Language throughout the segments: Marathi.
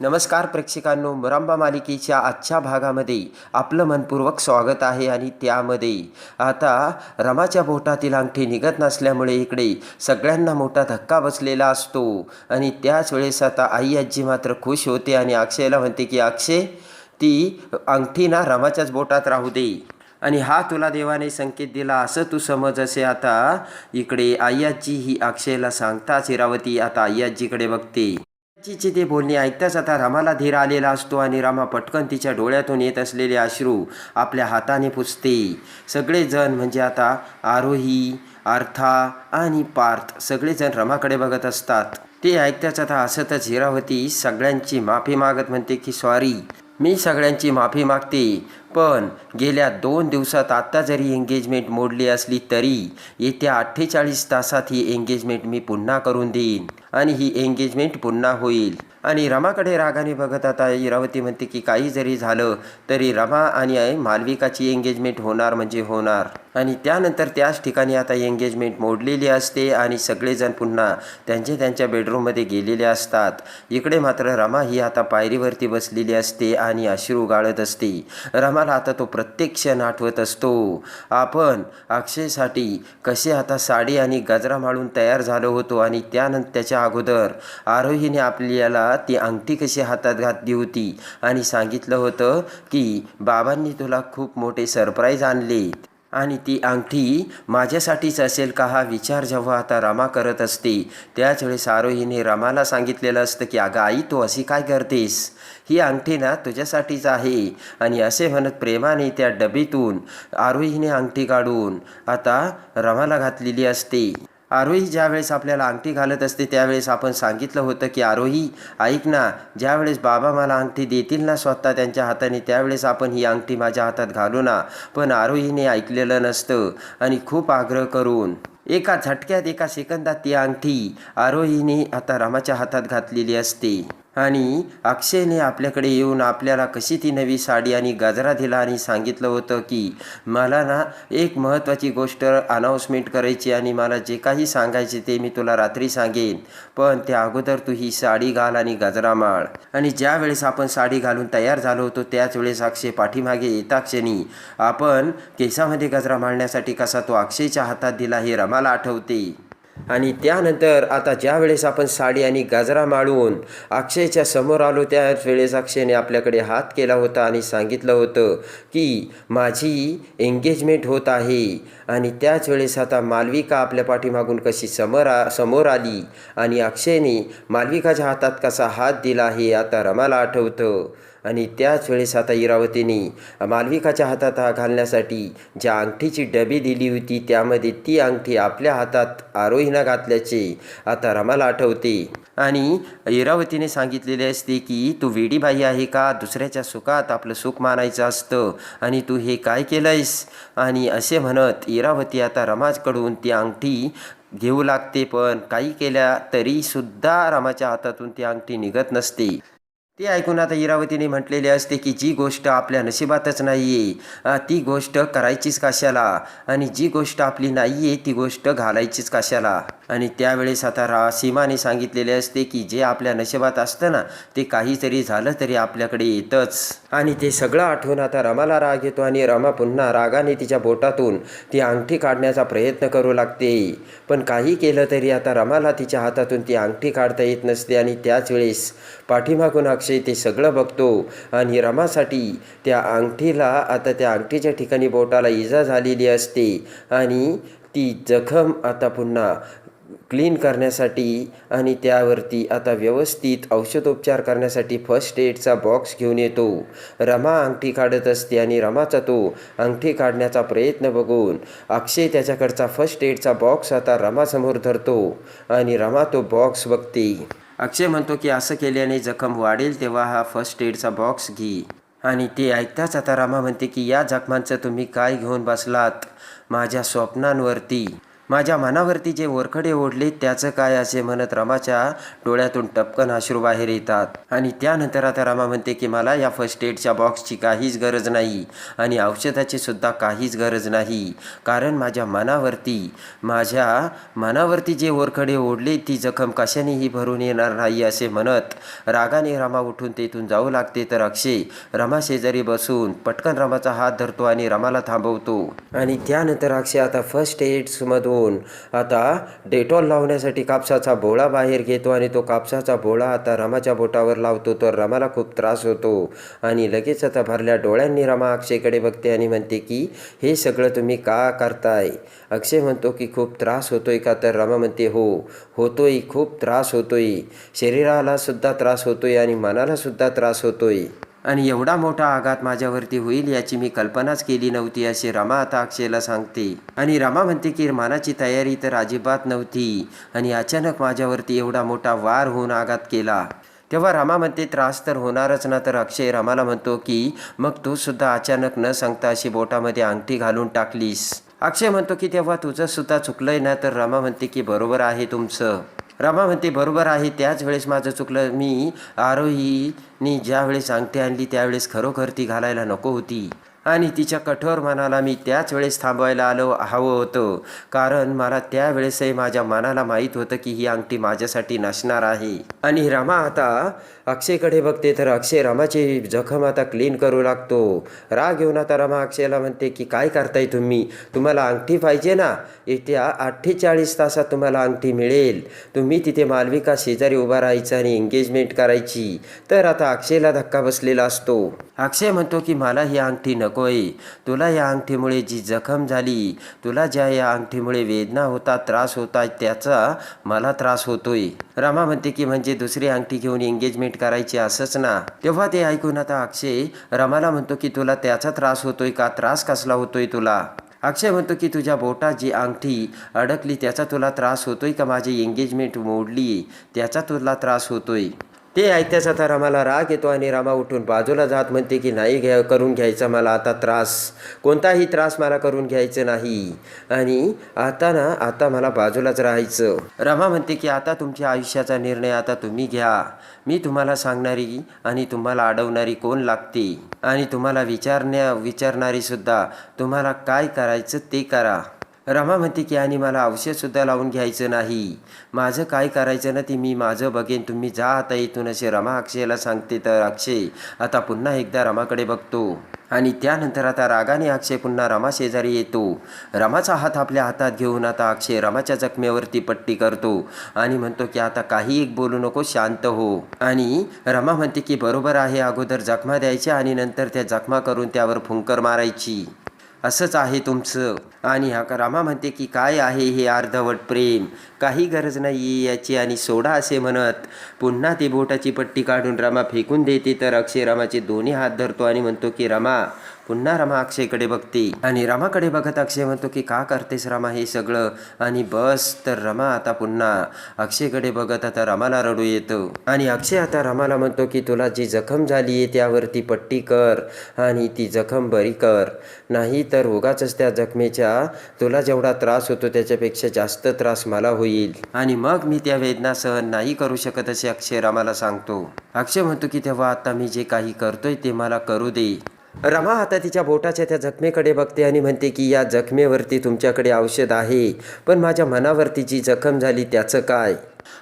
नमस्कार प्रेक्षकांनो मुरांबा मालिकेच्या आजच्या भागामध्ये आपलं मनपूर्वक स्वागत आहे आणि त्यामध्ये आता रमाच्या बोटातील अंगठी निघत नसल्यामुळे इकडे सगळ्यांना मोठा धक्का बसलेला असतो. आणि त्याच वेळेस आता आई आजी मात्र खुश होते आणि अक्षयला म्हणते की अक्षय ती अंगठी ना रमाच्याच बोटात राहू दे. आणि हा तुला देवाने संकेत दिला असं तू समज असे आता इकडे आई आजी ही अक्षयला सांगताच इरावती आता आई आजीकडे बघते. ते बोलणे ऐकताच आता रमाला धीर आलेला असतो आणि रामा पटकन तिच्या डोळ्यातून येत असलेले अश्रू आपल्या हाताने पुसते. सगळेजण म्हणजे आता आरोही अर्था आणि पार्थ सगळेजण रमाकडे बघत असतात. ते ऐकताच आता हसतच हिरावती सगळ्यांची माफी मागत म्हणते की सॉरी मी सगळ्यांची माफी मागते पण गेल्या दोन दिवसात आत्ता जरी एंगेजमेंट मोडली असली तरी येत्या अठ्ठेचाळीस तासात ही एंगेजमेंट मी पुन्हा करून देईन आणि ही एंगेजमेंट पुन्हा होईल. आणि रमाकडे रागाने बघत आता इरावती म्हणते की काही जरी झालं तरी रमा आणि मालविकाची एंगेजमेंट होणार म्हणजे होणार. आणि त्यानंतर त्याच ठिकाणी आता एंगेजमेंट मोडलेली असते आणि सगळेजण पुन्हा त्यांच्या त्यांच्या बेडरूममध्ये गेलेले असतात. इकडे मात्र रमा ही आता पायरीवरती बसलेली असते आणि अश्रू गाळत असते. रमाला आता तो प्रत्येक क्षण आठवत असतो. आपण अक्षयसाठी कसे आता साडी आणि गजरा माळून तयार झालो होतो आणि त्यानंतर त्याच्या अगोदर आरोहीने आपल्याला ती अंगठी कशी हातात घातली होती? आणि सांगितलं होतं की बाबांनी तुला खूप मोठे सरप्राईज आणले आणि ती अंगठी माझ्यासाठीच असेल का हा विचार जेव्हा आता रमा करत असते. त्याच वेळेस आरोहीने रमाला सांगितलेलं असतं की अगं आई तू अशी काय करतेस? ही अंगठी ना तुझ्यासाठीच आहे. आणि असे म्हणत प्रेमाने त्या डबीतून आरोहीने अंगठी काढून आता रमाला घातलेली असते. आरोही ज्यावेळेस आपल्याला अंगठी घालत असते त्यावेळेस आपण सांगितलं होतं की आरोही ऐक ना ज्यावेळेस बाबा मला अंगठी देतील ना स्वतः त्यांच्या हाताने त्यावेळेस आपण ही अंगठी माझ्या हातात घालू ना. पण आरोहीने ऐकलेलं नसतं आणि खूप आग्रह करून एका झटक्यात एका सेकंदात ती अंगठी आरोहीने आता रामाच्या हातात घातलेली असते. आणि अक्षयने आपल्याकडे येऊन आपल्याला कशी ती नवी साडी आणि गजरा दिला आणि सांगितलं होतं की मला ना एक महत्त्वाची गोष्ट अनाऊन्समेंट करायची आणि मला जे काही सांगायचे ते मी तुला रात्री सांगेन. पण त्या अगोदर तू ही साडी घाल आणि गजरा माळ. आणि ज्या वेळेस आपण साडी घालून तयार झालो होतो त्याच वेळेस अक्षय पाठीमागे येता क्षणी आपण केसामध्ये गजरा माळण्यासाठी कसा तो अक्षयच्या हातात दिला हे रमाला आठवते. आणि त्यानंतर आता ज्या वेळेस आपण साडी आणि गजरा माळून अक्षयच्या समोर आलो त्याच वेळेस अक्षयने आपल्याकडे हात केला होता आणि सांगितलं होतं की माझी एंगेजमेंट होत आहे. आणि त्याच वेळेस आता मालविका आपल्या पाठीमागून कशी समोर आ समोर आली आणि अक्षयने मालविकाच्या हातात कसा हात दिला हे आता रमाला आठवतं. आणि त्याच वेळेस आता इरावतीने मालविकाच्या हातात हा घालण्यासाठी ज्या अंगठीची डबी दिली होती त्यामध्ये ती अंगठी आपल्या हातात आरोहीनं घातल्याचे आता रमाला आठवते. आणि इरावतीने सांगितलेले असते की तू वेडीबाई आहे का? दुसऱ्याच्या सुखात आपलं सुख मानायचं असतं. आणि तू हे काय केलंयस? आणि असे म्हणत इरावती आता रमाजकडून ती अंगठी घेऊ लागते पण काही केल्या तरीसुद्धा रामाच्या हातातून ती अंगठी निघत नसते. ते ऐकून आता इरावतीने म्हटलेले असते की जी गोष्ट आपल्या नशिबातच नाही आहे ती गोष्ट करायचीच कशाला? आणि जी गोष्ट आपली नाही आहे ती गोष्ट घालायचीच कशाला? आणि त्यावेळेस आता रा सीमाने सांगितलेले असते की जे आपल्या नशिबात असतं ना ते काहीतरी झालं तरी आपल्याकडे येतंच. आणि ते सगळं आठवून आता रमाला राग येतो आणि रमा पुन्हा रागाने तिच्या बोटातून ती अंगठी काढण्याचा प्रयत्न करू लागते. पण काही केलं तरी आता रमाला तिच्या हातातून ती अंगठी काढता येत नसते आणि त्याच वेळेस पाठीमागून अक्षय ते सगळं बघतो आणि रमासाठी त्या अंगठीला आता त्या अंगठीच्या ठिकाणी बोटाला इजा झालेली असते आणि ती जखम आता पुन्हा क्लीन करण्यासाठी आणि त्यावरती आता व्यवस्थित औषधोपचार करण्यासाठी फर्स्ट एडचा बॉक्स घेऊन येतो. रमा अंगठी काढत असते आणि रमाचा तो अंगठी काढण्याचा प्रयत्न बघून अक्षय त्याच्याकडचा फर्स्ट एडचा बॉक्स आता रमासमोर धरतो आणि रमा तो बॉक्स बघते. अक्षय म्हणतो की असं केल्याने जखम वाढेल तेव्हा हा फर्स्ट एडचा बॉक्स घे. आणि ते ऐकताच आता रमा म्हणते की या जखमांचं तुम्ही काय घेऊन बसलात? माझ्या स्वप्नांवरती. माझ्या मनावरती जे वरखडे ओढले त्याचं काय असे म्हणत रमाच्या डोळ्यातून टपकन अश्रू बाहेर येतात. आणि त्यानंतर आता रमा म्हणते की मला या फर्स्ट एडच्या बॉक्सची काहीच गरज नाही. आणि औषधाची सुद्धा काहीच गरज नाही. कारण माझ्या मनावरती माझ्या मनावरती जे वरखडे ओढले ती जखम कशानेही भरून येणार नाही असे म्हणत रागाने रमा उठून तेथून जाऊ लागते तर अक्षय रमा शेजारी बसून पटकन रमाचा हात धरतो आणि रमाला थांबवतो. आणि त्यानंतर अक्षय आता फर्स्ट एड्समधून आता डेटॉल लावण्यासाठी कापसाचा बोळा बाहेर घेतो आणि तो कापसाचा बोळा आता रमाच्या बोटावर लावतो तर रमाला खूप त्रास होतो. आणि लगेच आता भरल्या डोळ्यांनी रमा अक्षयकडे बघते आणि म्हणते की हे सगळं तुम्ही का करताय? अक्षय म्हणतो की खूप त्रास होतोय का? तर रमा म्हणते हो होतोय खूप त्रास होतोय. शरीराला सुद्धा त्रास होतोय आणि मनाला सुद्धा त्रास होतोय. आणि एवढा मोठा आघात माझ्यावरती होईल याची मी कल्पनाच केली नव्हती असे रमा आता अक्षयला सांगते. आणि रमा म्हणते की मानाची तयारी तर अजिबात नव्हती आणि अचानक माझ्यावरती एवढा मोठा वार होऊन आघात केला. तेव्हा रमा म्हणते त्रास तर होणारच ना. तर अक्षय रमाला म्हणतो की मग तू सुद्धा अचानक न सांगता अशी बोटामध्ये अंगठी घालून टाकलीस. अक्षय म्हणतो की तेव्हा तुझं सुद्धा चुकलंय ना? तर रमा म्हणते की बरोबर आहे तुमचं. रमा म्हणते बरोबर आहे त्याच वेळेस माझं चुकलं. मी आरोहीनी ज्या वेळेस अंगठी आणली त्यावेळेस खरोखर ती घालायला नको होती. आणि तिच्या कठोर मनाला मी त्याच वेळेस थांबवायला आलो हवं होतं. कारण मला त्यावेळेसही माझ्या मनाला माहीत होतं की ही अंगठी माझ्यासाठी नसणार आहे. आणि रमा आता अक्षयकडे बघते तर अक्षय रमाची जखम आता क्लीन करू लागतो. राग घेऊन आता रमा अक्षयला म्हणते की काय करताय तुम्ही? तुम्हाला अंगठी पाहिजे ना? येत्या अठ्ठेचाळीस तासात तुम्हाला अंगठी मिळेल. तुम्ही तिथे मालविका शेजारी उभा राहायचं आणि एंगेजमेंट करायची. तर आता अक्षयला धक्का बसलेला असतो. अक्षय म्हणतो की मला ही अंगठी नकोय. तुला या अंगठीमुळे जी जखम झाली तुला ज्या या अंगठीमुळे वेदना होतात त्रास होतात त्याचा मला त्रास होतोय. रमा म्हणते की म्हणजे दुसरी अंगठी घेऊन एंगेजमेंट करायची असंच ना. तेव्हा ते ऐकून आता अक्षय रमाला म्हणतो की तुला त्याचा त्रास होतोय का? त्रास कसला होतोय तुला? अक्षय म्हणतो की तुझ्या बोटात जी अंगठी अडकली त्याचा तुला त्रास होतोय का? माझी एंगेजमेंट मोडली त्याचा तुला त्रास होतोय. ते ऐकत्याच आता रामाला राग येतो आणि रमा उठून बाजूला जात म्हणते की नाही घ्या करून घ्यायचा मला आता त्रास. कोणताही त्रास मला करून घ्यायचं नाही. आणि आता ना आता मला बाजूलाच राहायचं. रमा म्हणते की आता तुमच्या आयुष्याचा निर्णय आता तुम्ही घ्या. मी तुम्हाला सांगणारी आणि तुम्हाला अडवणारी कोण लागते? आणि तुम्हाला विचारण्या विचारणारीसुद्धा तुम्हाला काय करायचं ते करा. रमा म्हणते की आणि मला औषधसुद्धा लावून घ्यायचं नाही. माझं काय करायचं ना ते मी माझं बघेन. तुम्ही जा आता इथून असे रमा अक्षयला सांगते तर अक्षय आता पुन्हा एकदा रमाकडे बघतो. आणि त्यानंतर आता रागाने अक्षय पुन्हा रमा शेजारी येतो. रमाचा हात आपल्या हातात घेऊन आता अक्षय रमाच्या जखमेवरती पट्टी करतो आणि म्हणतो की आता काही एक बोलू नको शांत हो. आणि रमा म्हणते की बरोबर आहे अगोदर जखमा द्यायच्या आणि नंतर त्या जखमा करून त्यावर फुंकर मारायची. असंच आहे तुमचं. आणि हा रामा म्हणते की काय आहे हे अर्धवट प्रेम? काही गरज नाही याची आणि सोडा असे म्हणत. पुन्हा ती बोटाची पट्टी काढून रामा फेकून देते. तर अक्षय रामाचे दोन्ही हात धरतो आणि म्हणतो की रामा पुन्हा रमा अक्षयकडे बघते. आणि रमाकडे बघत अक्षय म्हणतो की का करतेस रमा हे सगळं? आणि बस तर रमा आता पुन्हा. अक्षयकडे बघत आता रमाला रडू येतं. आणि अक्षय आता रमाला म्हणतो की तुला जी जखम झाली आहे त्यावरती पट्टी कर आणि ती जखम बरी कर. नाही तर उगाच त्या जखमेच्या तुला जेवढा त्रास होतो त्याच्यापेक्षा जास्त त्रास मला होईल. आणि मग मी त्या वेदना सहन नाही करू शकत असे अक्षय रमाला सांगतो. अक्षय म्हणतो की तेव्हा आता मी जे काही करतोय ते मला करू दे. रमा आता तिच्या बोटाच्या त्या जखमेकडे बघते आणि म्हणते की या जखमेवरती तुमच्याकडे औषध आहे पण माझ्या मनावरती जी जखम झाली त्याचं काय?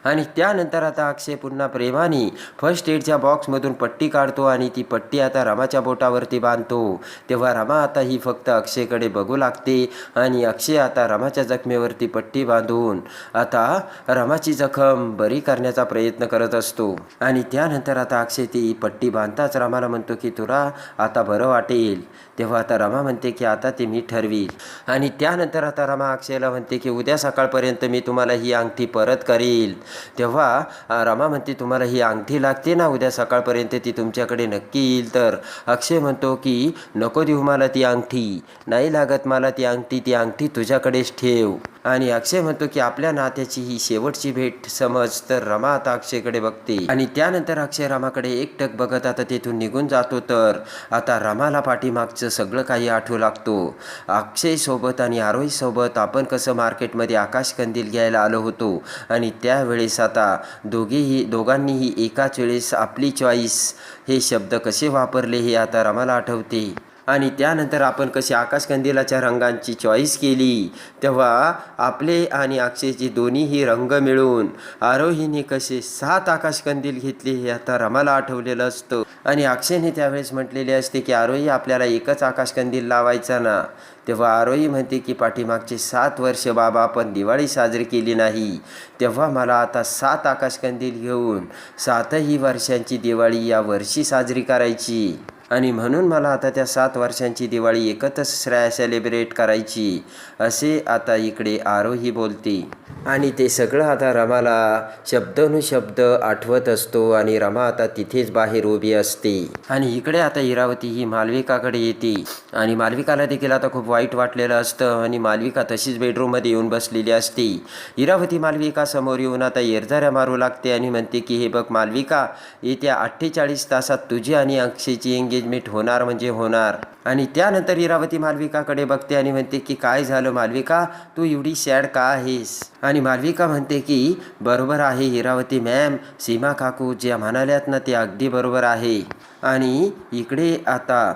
आणि त्यानंतर आता अक्षय पुन्हा प्रेमाने फर्स्ट एडच्या बॉक्समधून पट्टी काढतो आणि ती पट्टी आता रमाच्या बोटावरती बांधतो. तेव्हा रमा आता ही फक्त अक्षयकडे बघू लागते आणि अक्षय आता रमाच्या जखमेवरती पट्टी बांधून आता रमाची जखम बरी करण्याचा प्रयत्न करत असतो. आणि त्यानंतर आता अक्षय ती पट्टी बांधताच रमाला म्हणतो की तुला आता बरं वाटेल. तेव्हा आता रमा म्हणते की आता ते मी ठरवील. आणि त्यानंतर आता रमा अक्षयला म्हणते की उद्या सकाळपर्यंत मी तुम्हाला ही अंगठी परत करेल. येईल तेव्हा रमा म्हणते तुम्हाला ही अंगठी लागते ना उद्या सकाळपर्यंत ती तुमच्याकडे नक्की येईल. तर अक्षय म्हणतो की नको देऊ मला ती अंगठी. नाही लागत मला ती अंगठी ती अंगठी तुझ्याकडेच ठेव. आणि अक्षय म्हणतो की आपल्या नात्याची ही शेवटची भेट समज तर रमा आता अक्षयकडे बघते. आणि त्यानंतर अक्षय रमाकडे एकटक बघत आता तेथून निघून जातो तर आता रमाला पाठीमागचं सगळं काही आठवू लागतो. अक्षयसोबत आणि आरोहीसोबत आपण कसं मार्केटमध्ये आकाश कंदील घ्यायला आलो होतो? आणि त्यावेळेस आता दोघेही दोघांनीही एकाच वेळेस आपली चॉईस हे शब्द कसे वापरले हे आता रमाला आठवते. आणि त्यानंतर आपण कशी आकाशकंदिलाच्या रंगांची चॉईस केली तेव्हा आपले आणि अक्षयचे दोन्हीही रंग मिळून आरोहीने कसे सात आकाशकंदील घेतले हे आता रमाला आठवलेलं असतं. आणि अक्षयने त्यावेळेस म्हटलेले असते की आरोही आपल्याला एकच आकाशकंदील लावायचा ना? तेव्हा आरोही म्हणते की पाठीमागचे सात वर्ष बाबा आपण दिवाळी साजरी केली नाही. तेव्हा मला आता सात आकाशकंदील घेऊन सातही वर्षांची दिवाळी या वर्षी साजरी करायची. आणि म्हणून मला आता त्या सात वर्षांची दिवाळी एकत्रच श्रेया सेलिब्रेट करायची असे आता इकडे आरोही बोलते. आणि ते सगळं आता रमाला शब्दानुशब्द आठवत असतो आणि रमा आता तिथेच बाहेर उभी असते. आणि इकडे आता इरावती ही मालविकाकडे येते. आणि मालविकाला देखील आता खूप वाईट वाटलेलं असतं आणि मालविका तशीच बेडरूममध्ये येऊन बसलेली असते. इरावती मालविका समोर येऊन आता येरझाऱ्या मारू लागते आणि म्हणते की हे बघ मालविका येत्या अठ्ठेचाळीस तासात तुझी आणि अक्षयची एंगेजमेंट होणार म्हणजे होणार. आणि त्यानंतर इरावती मालविकाकडे बघते आणि म्हणते की काय झालं मालविका? तू एवढी सॅड का आहेस? आणि मालविका म्हणते की बरोबर आहे हिरावती मॅम सीमा काकू ज्या म्हणाल्यात ना ते अगदी बरोबर आहे. आणि इकडे आता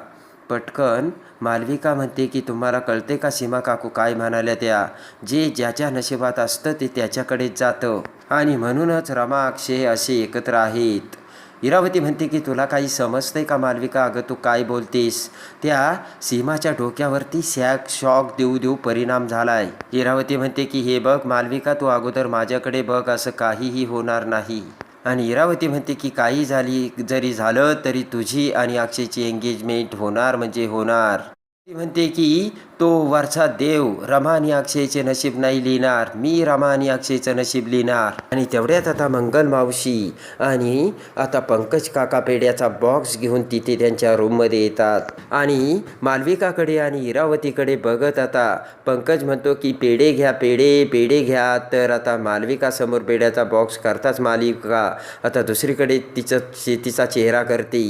पटकन मालविका म्हणते की तुम्हाला कळते का सीमा काकू काय म्हणाल्या त्या? जे ज्याच्या नशिबात असतं ते त्याच्याकडेच जातं. आणि म्हणूनच रमा अक्षय असे एकत्र आहेत. इरावती म्हणते की तुला काही समजते का मालविका? अगं तू काय बोलतेस? त्या सीमाच्या डोक्यावरती सॅक शॉक देऊ देऊ परिणाम झालाय. इरावती म्हणते की हे बघ मालविका तू अगोदर माझ्याकडे बघ असं काहीही होणार नाही. आणि इरावती म्हणते की काही झाली जरी झालं तरी तुझी आणि अक्षयची एंगेजमेंट होणार म्हणजे होणार. ती म्हणते की तो वरचा देव रमानी अक्षयचे नशीब नाही लिहिणार. मी रमानी अक्षयचं नशीब लिहिणार. आणि तेवढ्यात आता मंगल मावशी आणि आता पंकज काका पेड्याचा बॉक्स घेऊन तिथे त्यांच्या रूममध्ये येतात. आणि मालविकाकडे आणि इरावतीकडे बघत आता पंकज म्हणतो की पेढे घ्या पेढे पेढे घ्या. तर आता मालविका समोर पेढ्याचा बॉक्स करताच मालविका आता दुसरीकडे तिचं शेतीचा चेहरा करते.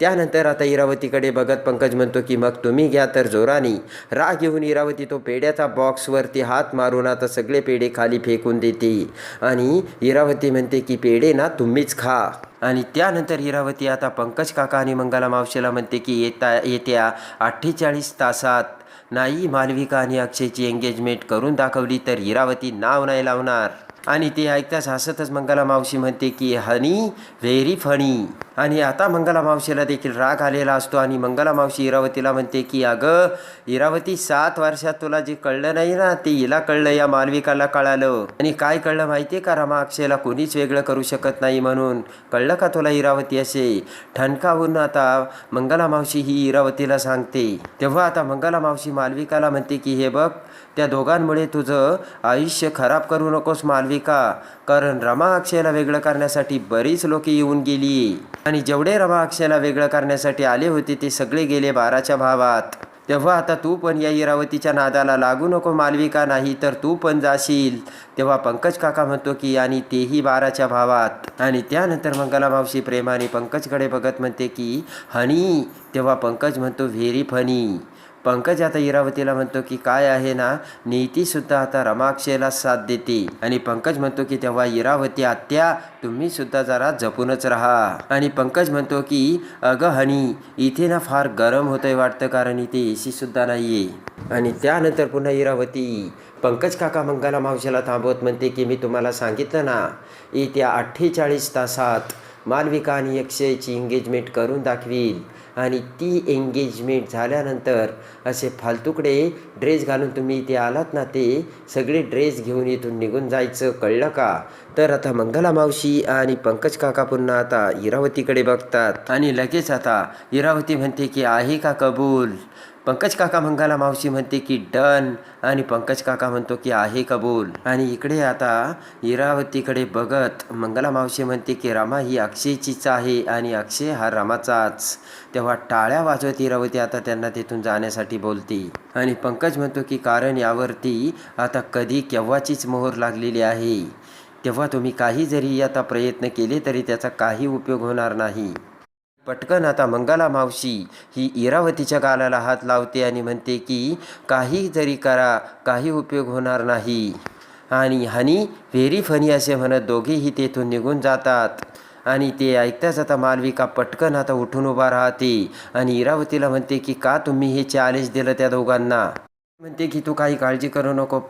त्यानंतर आता इरावतीकडे बघत पंकज म्हणतो की मग तुम्ही घ्या तर जोरानी. राग घेऊन इरावती तो पेड्याचा बॉक्सवरती हात मारून आता सगळे पेढे खाली फेकून देते. आणि इरावती म्हणते की पेढे ना तुम्हीच खा. आणि त्यानंतर इरावती आता पंकज काका आणि मंगला मावशीला म्हणते की येता येत्या अठ्ठेचाळीस तासात नाही मालविका आणि अक्षयची एंगेजमेंट करून दाखवली तर इरावती नाव नाही लावणार. आणि ते ऐकताच हसतच मंगला मावशी म्हणते की हनी व्हेरी फनी आणि आता मंगला मावशीला देखील राग आलेला असतो आणि मंगला मावशी इरावतीला म्हणते की अगं इरावती सात वर्षात तुला जे कळलं नाही ना ते हिला कळलं या मालविकाला कळालं. आणि काय कळलं माहिती का रमा अक्षयला? कोणीच वेगळं करू शकत नाही म्हणून. कळलं का तुला इरावती असे? ठणकावून आता मंगला मावशी ही इरावतीला सांगते. तेव्हा आता मंगला मावशी मालविकाला म्हणते की हे बघ त्या दोघांमुळे तुझं आयुष्य खराब करू नकोस मालविका. कारण रमा अक्षयला वेगळं करण्यासाठी बरीच लोक येऊन गेली. आणि जेवढे रमा अक्षयला वेगळं करण्यासाठी आले होते ते सगळे गेले बाराच्या भावात. तेव्हा आता तू पण या इरावतीच्या नादाला लागू नको मालविका नाही तर तू पण जाशील. तेव्हा पंकज काका म्हणतो की आणि तेही बाराच्या भावात. आणि त्यानंतर मंगला मावशी प्रेमाने पंकजकडे बघत म्हणते की हनी. तेव्हा पंकज म्हणतो व्हेरी फनी. पंकज आता इरावतीला म्हणतो की काय आहे ना नीतीसुद्धा आता रमाक्षेला साथ देते. आणि पंकज म्हणतो की तेव्हा इरावती आत्या तुम्ही सुद्धा जरा जपूनच राहा. आणि पंकज म्हणतो की अगं हनी इथे ना फार गरम होतंय वाटतं कारण इथे ए सीसुद्धा नाही आहे आणि त्यानंतर पुन्हा इरावती पंकज काका मंगला मावशीला थांबवत म्हणते की मी तुम्हाला सांगितलं ना येत्या अठ्ठेचाळीस तासात मालविका आणि अक्षयची एंगेजमेंट करून दाखवील. आणि ती एंगेजमेंट झाल्यानंतर असे फालतुकडे ड्रेस घालून तुम्ही इथे आलात ना ते सगळे ड्रेस घेऊन इथून निघून जायचं कळलं का? तर आता मंगला मावशी आणि पंकज काका पुन्हा आता इरावतीकडे बघतात. आणि लगेच आता इरावती म्हणते की आहे का कबूल? पंकज काका मंगाला मावशी म्हणते की डन. आणि पंकज काका म्हणतो की आहे कबूल. आणि इकडे आता इरावतीकडे बघत मंगला मावशी म्हणते की रामा ही अक्षयचीच आहे आणि अक्षय हा रामाचाच. तेव्हा टाळ्या वाजवत इरावती आता त्यांना तिथून जाण्यासाठी बोलते. आणि पंकज म्हणतो की कारण यावरती आता कधी केव्हाचीच मोहर लागलेली आहे. तेव्हा तुम्ही काही जरी आता प्रयत्न केले तरी त्याचा काही उपयोग होणार नाही. पटकन आता मंगला मावशी ही इरावतीच्या गालाला हात लावते आणि म्हणते की काही जरी करा काही उपयोग होणार नाही. आणि हनी व्हेरी फनी असे म्हणत दोघेही तेथून निघून जातात. आणि ते ऐकताच आता मालविका पटकन आता उठून उभा राहते आणि इरावतीला म्हणते की का तुम्ही हे चॅलेंज दिलं त्या दोघांना? म्हणते की तू काही काळजी करू नको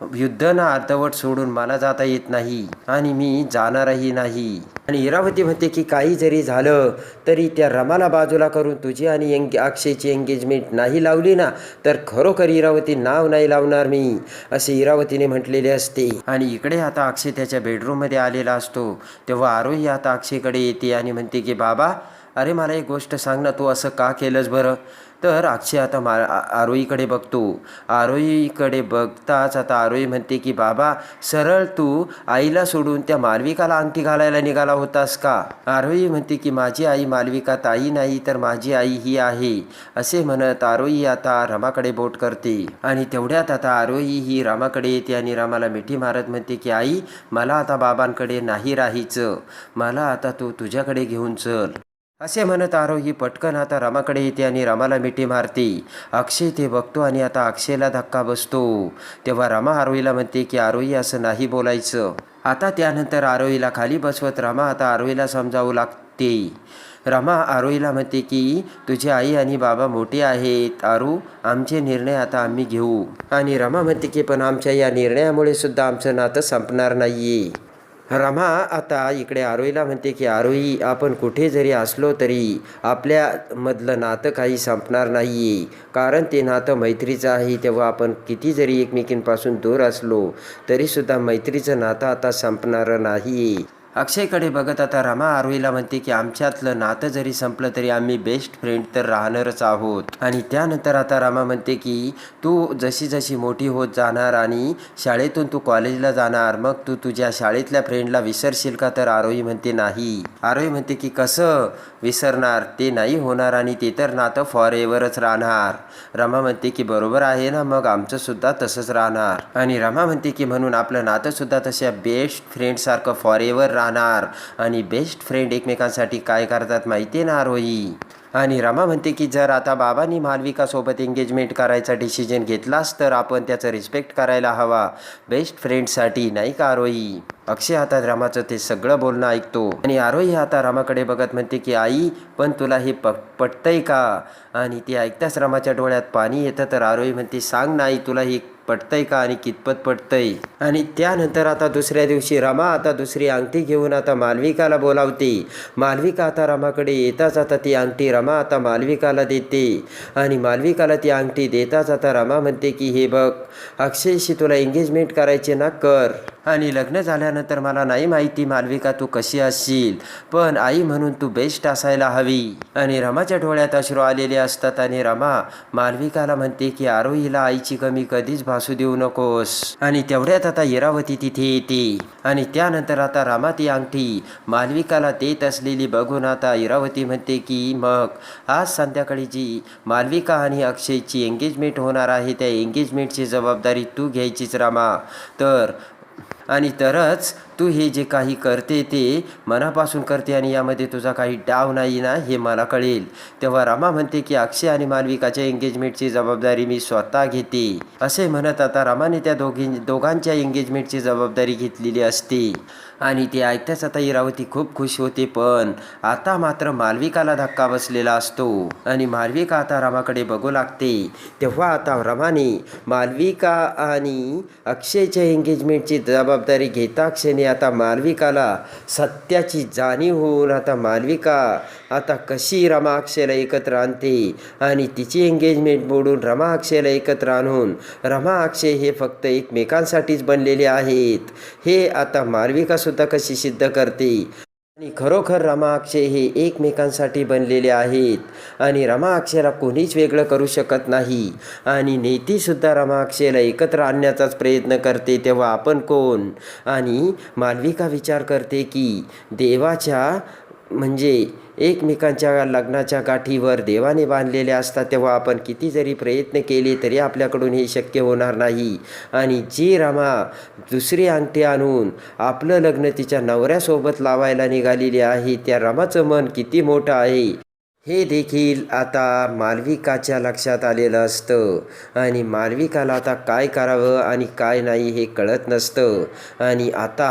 युद्ध ना अर्धवट सोडून मला जाता येत नाही आणि मी जाणारही नाही. आणि इरावती म्हणते की काही जरी झालं तरी त्या रमाला बाजूला करून तुझी आणि एंग अक्षयची एंगेजमेंट नाही लावली ना तर खरोखर इरावती नाव नाही लावणार मी असे इरावतीने म्हटलेले असते. आणि इकडे आता अक्षय त्याच्या बेडरूममध्ये आलेला असतो. तेव्हा आरोही आता अक्षयकडे येते आणि म्हणते की बाबा अरे मला एक गोष्ट सांग ना तू असं का केलंस बरं? तर अक्षय आता मा आरोईकडे आरोहीकडे बघतो आरोहीकडे बघताच आता आरोही म्हणते की बाबा सरळ तू आईला सोडून त्या मालविकाला अंगठी घालायला निघाला होतास का? आरोही म्हणते की माझी आई मालविका ताई नाही तर माझी आई ही आहे. असे म्हणत आरोही आता रामाकडे बोट करते. आणि तेवढ्यात आता आरोही ही रामाकडे येते आणि रामाला मिठी मारत म्हणते की आई मला आता बाबांकडे नाही राहायचं. मला आता तू तुझ्याकडे घेऊन चल. असे म्हणत आरोही पटकन आता रामाकडे येते आणि रामाला मिठी मारते. अक्षय ते बघतो आणि आता अक्षयला धक्का बसतो. तेव्हा रमा आरोहीला म्हणते की आरोही असं नाही बोलायचं. आता त्यानंतर आरोहीला खाली बसवत रमा आता आरोहीला समजावू लागते. रमा आरोहीला म्हणते की तुझी आई आणि बाबा मोठे आहेत. आरू आमचे निर्णय आता आम्ही घेऊ. आणि रमा म्हणते की पण आमच्या या निर्णयामुळे सुद्धा आमचं नातं संपणार नाहीये. रमा आता इकडे आरोहीला म्हणते की आरोही आपण कुठे जरी असलो तरी आपल्यामधलं नातं काही संपणार नाही आहे कारण ते नातं मैत्रीचं आहे. तेव्हा आपण किती जरी एकमेकींपासून दूर असलो तरीसुद्धा मैत्रीचं नातं आता संपणारं नाही आहे अक्षयकडे बघत आता रमा आरोहीला म्हणते की आमच्यातलं नातं जरी संपलं तरी आम्ही बेस्ट फ्रेंड तर राहणारच आहोत. आणि त्यानंतर आता रमा म्हणते की तू जशी जशी मोठी होत जाणार आणि शाळेतून तू कॉलेजला जाणार मग तू तुझ्या शाळेतल्या फ्रेंडला विसरशील का? तर आरोही म्हणते नाही. आरोही म्हणते की कसं? विसरणार ते नाही होणार आणि ते तर नातं फॉर एव्हरच राहणार. रमा म्हणते की बरोबर आहे ना मग आमचं सुद्धा तसंच राहणार. आणि रमा म्हणते की म्हणून आपलं नातं सुद्धा तशा बेस्ट फ्रेंडसारखं फॉर एव्हर राहणार. आणि बेस्ट फ्रेंड एकमेकांसाठी काय करतात माहिती आहे ना आरोही? आणि रमा म्हणते की जर आता बाबांनी मालविकासोबत एंगेजमेंट करायचा डिसिजन घेतलास तर आपण त्याचं रिस्पेक्ट करायला हवा. बेस्ट फ्रेंडसाठी नाही का आरोही? अक्षय आता रामाचं ते सगळं बोलणं ऐकतो. आणि आरोही आता रामाकडे बघत म्हणते की आई पण तुला हे प पटतंय का? आणि ते ऐकताच रामाच्या डोळ्यात पाणी येतं. तर आरोही म्हणते सांग नाही तुला हे पटतंय का आणि कितपत पटतंय? आणि त्यानंतर आता दुसऱ्या दिवशी रमा आता दुसरी अंगठी घेऊन आता मालविकाला बोलावते. मालविका आता रामाकडे येताच आता ती अंगठी रमा आता मालविकाला देते. आणि मालविकाला ती अंगठी देताच आता रमा म्हणते की हे बघ अक्षयशी तुला एंगेजमेंट करायचे ना कर. आणि लग्न झाल्यानंतर मला नाही माहिती मालविका तू कशी असशील पण आई म्हणून तू बेस्ट असायला हवी. आणि रमाच्या डोळ्यात अश्रू आलेले असतात आणि रमा मालविकाला म्हणते की आरोहीला आईची कमी कधीच भासू देऊ नकोस. आणि तेवढ्यात आता इरावती तिथे येते. आणि त्यानंतर आता रामा ती अंगठी मालविकाला देत असलेली बघून आता इरावती म्हणते की मग आज संध्याकाळी जी मालविका आणि अक्षयची एंगेजमेंट होणार आहे त्या एंगेजमेंटची जबाबदारी तू घ्यायचीच रामा. तर आणि तरच तू हे जे काही करते ते मनापासून करते आणि यामध्ये तुझा काही डाव नाही ना हे मला कळेल. तेव्हा रमा म्हणते की अक्षय आणि मालविकाच्या एंगेजमेंटची जबाबदारी मी स्वतः घेते. असे म्हणत आता रमाने त्या दोघी दोघांच्या एंगेजमेंटची जबाबदारी घेतलेली असते. आणि ते ऐकताच आता इरावती खूप खुश होते पण आता मात्र मालविकाला धक्का बसलेला असतो. आणि मालविका आता रमाकडे बघू लागते. तेव्हा आता रमाने मालविका आणि अक्षयच्या एंगेजमेंटची जबाबदारी घेता क्षणी आता मालविकाला सत्याची जाणीव होऊन आता मालविका आता कशी रमाक्षेला एकत्र आणते आणि तिची एंगेजमेंट मोडून रमाक्षेला एकत्र आणून रमा अक्षय हे फक्त एकमेकांसाठीच बनलेले आहेत. हे आता मालविकासुद्धा कशी सिद्ध करते? आणि खरोखर रमाक्षे हे एकमेकांसाठी बनलेले आहेत. आणि रमाक्षेला कोणीच वेगळं करू शकत नाही. आणि नेतीसुद्धा रमाक्षेला एकत्र आणण्याचाच प्रयत्न करते तेव्हा आपण कोण? आणि मालविका विचार करते की देवाच्या म्हणजे एकमेकांच्या लग्नाच्या गाठीवर देवाने बांधलेले असतात तेव्हा आपण किती जरी प्रयत्न केले तरी आपल्याकडून हे शक्य होणार नाही. आणि जी रमा दुसरी अंगठी आणून आपलं लग्न तिच्या नवऱ्यासोबत लावायला निघालेली आहे त्या रमाचं मन किती मोठं आहे हे देखील आता मालविकाच्या लक्षात आलेलं असतं. आणि मालविकाला आता काय करावं आणि काय नाही हे कळत नसतं. आणि आता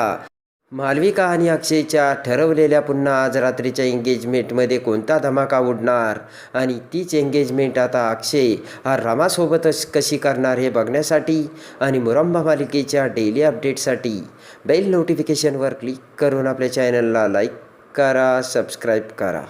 मालविका आणि अक्षयच्या ठरवलेल्या पुन्हा आज रात्रीच्या एंगेजमेंटमध्ये कोणता धमाका उडणार? आणि तीच एंगेजमेंट आता अक्षय हा रमासोबतच कशी करणार हे बघण्यासाठी आणि मुरंबा मालिकेच्या डेली अपडेटसाठी बेल नोटिफिकेशनवर क्लिक करून आपल्या चॅनलला लाईक करा सबस्क्राईब करा.